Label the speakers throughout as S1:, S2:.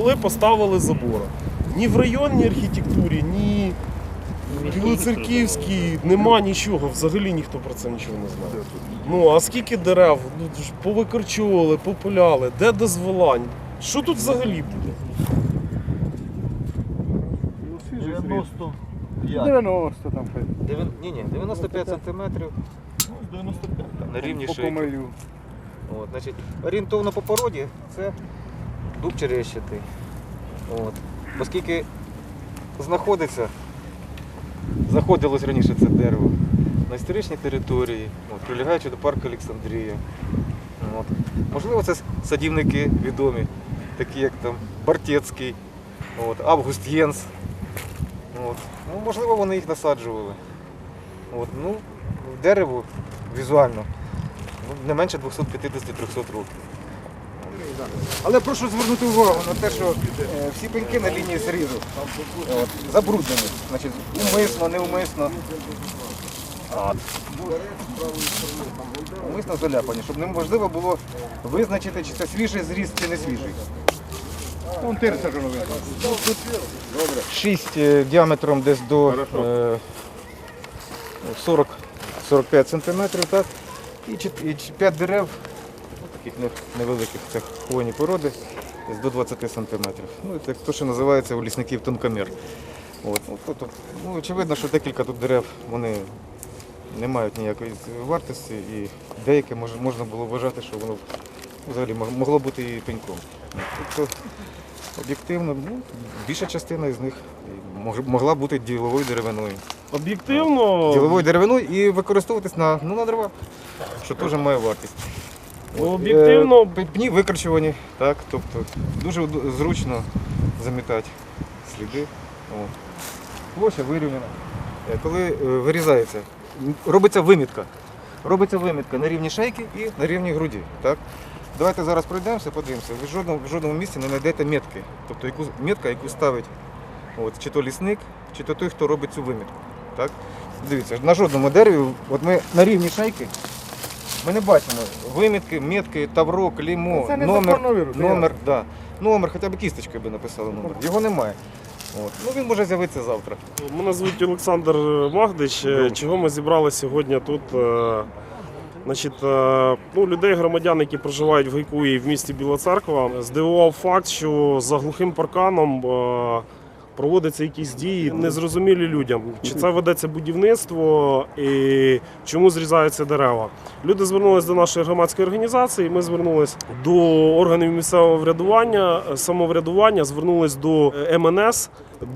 S1: взяли, поставили забор. Ні в районній архітектурі, ні в Білоцерківській нема нічого. Взагалі ніхто про це нічого не знає. Ну а скільки дерев ну, повикорчували, популяли, де дозволань? Що тут взагалі буде?
S2: 90.
S3: 90 там хай.
S2: Дев'ян- Ні, ні, 95 сантиметрів
S3: 95.
S2: на рівні шийки. От, значить, орієнтовно по породі це дуб черещатий. От. Оскільки знаходиться, заходилось раніше це дерево на історичній території, от, прилягаючи до парку Олександрія. От. Можливо, це садівники відомі, такі як там Бартецький, от, Август Єнс. От. Ну, можливо, вони їх насаджували. От. Ну, дерево візуально не менше 250-300 років. Але прошу звернути увагу на те, що е, всі пеньки на лінії зрізу от, забруднені. Значить, умисно, неумисно. От. Умисно заляпані, щоб неможливо було визначити, чи це свіжий зріз, чи не свіжий.
S3: Вон тирса ж воно видно.
S2: 6 е, діаметром десь до е, 40 45 сантиметрів, так? І 5 дерев, таких невеликих, це хвойні породи, до 20 сантиметрів. Ну, це те, що називається у лісників тонкомір. От, ну, тобто, ну, очевидно, що декілька тут дерев вони не мають ніякої вартості, і деяке мож, можна було вважати, що воно взагалі могло бути і пеньком. Тобто, об'єктивно, ну, більша частина із них могла бути діловою деревиною.
S1: Об'єктивно,
S2: Діловою деревиною і використовуватись на, ну, на дрова, що теж має вартість.
S1: Ну, об'єктивно,
S2: Е, Пні викорчувані, так, тобто дуже зручно замітати сліди. О. Площа вирівняна. Е, Коли е, вирізається, робиться вимітка. Робиться вимітка на рівні шейки і на рівні груді. Так? Давайте зараз пройдемося, подивимося. Ви в жодному, в жодному місці не знайдете метки. Тобто яку, метка, яку ставить от, чи то лісник, чи то той, хто робить цю вимітку. Так? Дивіться, на жодному дереві, от ми на рівні шейки, ми не бачимо вимітки, метки, тавро, клеймо,
S3: Це не
S2: номер,
S3: законно
S2: номер, да. номер, хоча б кісточкою би написали номер. Його немає. От. Ну, він може з'явитися завтра.
S1: Мене звуть Олександр Магдич. Е, Чого ми зібрали сьогодні тут? Е, Значить, е, ну, людей, громадян, які проживають в Гайку і в місті Біла Церква, здивував факт, що за глухим парканом е, проводяться якісь дії незрозумілі людям. Чи це ведеться будівництво і чому зрізаються дерева? Люди звернулися до нашої громадської організації. Ми звернулися до органів місцевого врядування, самоврядування, звернулись до МНС,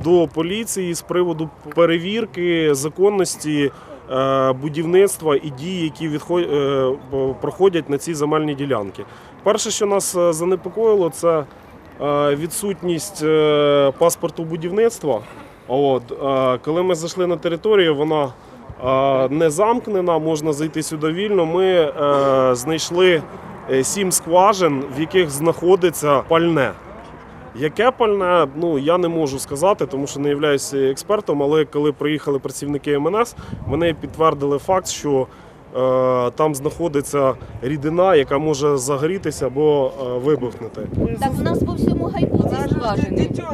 S1: до поліції з приводу перевірки законності е, будівництва і дій, які відход... е, проходять на цій земельній ділянці. Перше, що нас е, занепокоїло, це відсутність е, паспорту будівництва. От, е, коли ми зайшли на територію, вона е, не замкнена, можна зайти сюди вільно. Ми е, знайшли е, сім скважин, в яких знаходиться пальне. Яке пальне, ну я не можу сказати, тому що не являюся експертом. Але коли приїхали працівники МНС, вони підтвердили факт, що е, там знаходиться рідина, яка може загорітися або е, вибухнути.
S4: Так у нас по всьому гайку ці
S5: Даже
S4: скважини.
S5: дитё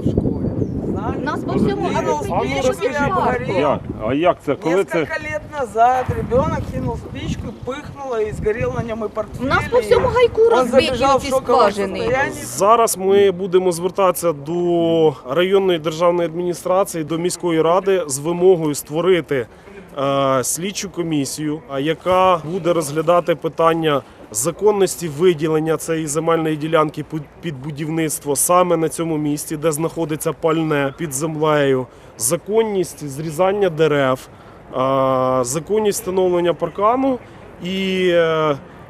S5: в школе. Знаешь?
S4: У нас по всьому, а
S1: ну,
S5: спичку,
S4: це.
S1: А як це?
S5: Несколько лет назад ребенок кинул спичку, пыхнуло и сгорел на нем и
S4: У нас по всьому гайку розбиті ці скважини.
S1: Зараз ми будемо звертатися до районної державної адміністрації, до міської ради з вимогою створити е, слідчу комісію, яка буде розглядати питання законності виділення цієї земельної ділянки під- під будівництво саме на цьому місці, де знаходиться пальне під землею, законність зрізання дерев, е, законність встановлення паркану і.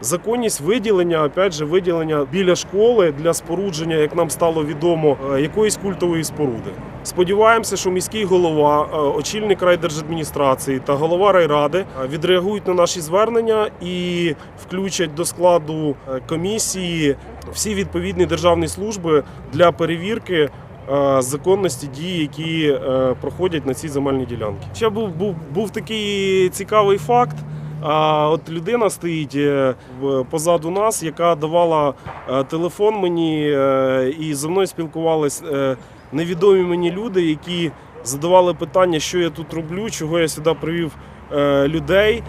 S1: Законність виділення, опять же, виділення біля школи для спорудження, як нам стало відомо, е, якоїсь культової споруди. Сподіваємося, що міський голова, е, очільник райдержадміністрації та голова райради е, відреагують на наші звернення і включать до складу комісії всі відповідні державні служби для перевірки. Законності дій, які проходять на цій земельній ділянці. Ще був, був, був такий цікавий факт. А от людина стоїть е, позаду нас, яка давала е, телефон мені, е, і зі мною спілкувались невідомі мені люди, які задавали питання, що я тут роблю, чого я сюди привів людей,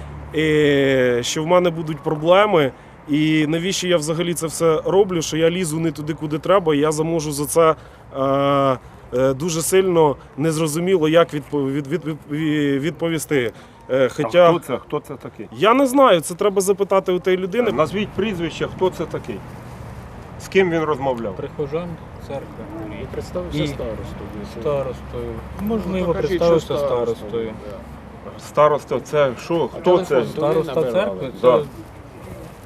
S1: що в мене будуть проблеми. І навіщо я взагалі це все роблю? Що я лізу не туди, куди треба, і я заможу за це е, е, дуже сильно незрозуміло, як відпо- від, від, від, відповісти. Е,
S6: А хто це? Хто це такий?
S1: я не знаю, це треба запитати у тієї людини.
S6: Назвіть прізвище, хто це такий? З ким він розмовляв?
S7: Прихожан церкви.
S8: І представився
S7: І
S8: старостою.
S7: Старостою. Можливо,
S8: покажіть,
S7: представився
S8: старостою.
S7: старостою.
S6: Староста, це що? Хто це?
S8: телефон?
S7: Староста
S8: набирали.
S7: церкви,
S6: Да.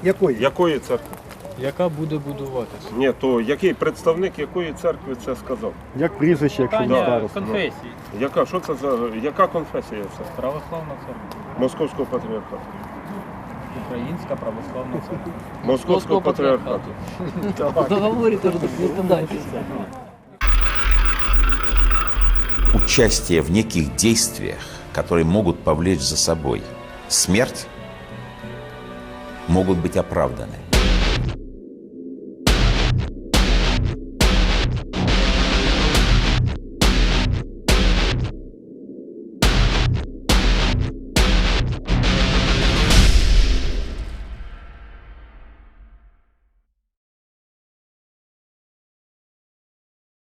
S3: Якої?
S6: Якої церкви?
S7: яка буде будуватися.
S6: Ні, то який представник якої церкви це сказав?
S3: Як прізвище, якщо не
S7: Питання
S3: староста?
S7: конфесії.
S6: Яка? Що це за яка конфесія це?
S7: Православна церква.
S6: Московського патріархату.
S7: Українська православна церква.
S6: Московського патріархату.
S9: участие в неких действиях, которые могут повлечь за собой смерть, могут быть оправданы.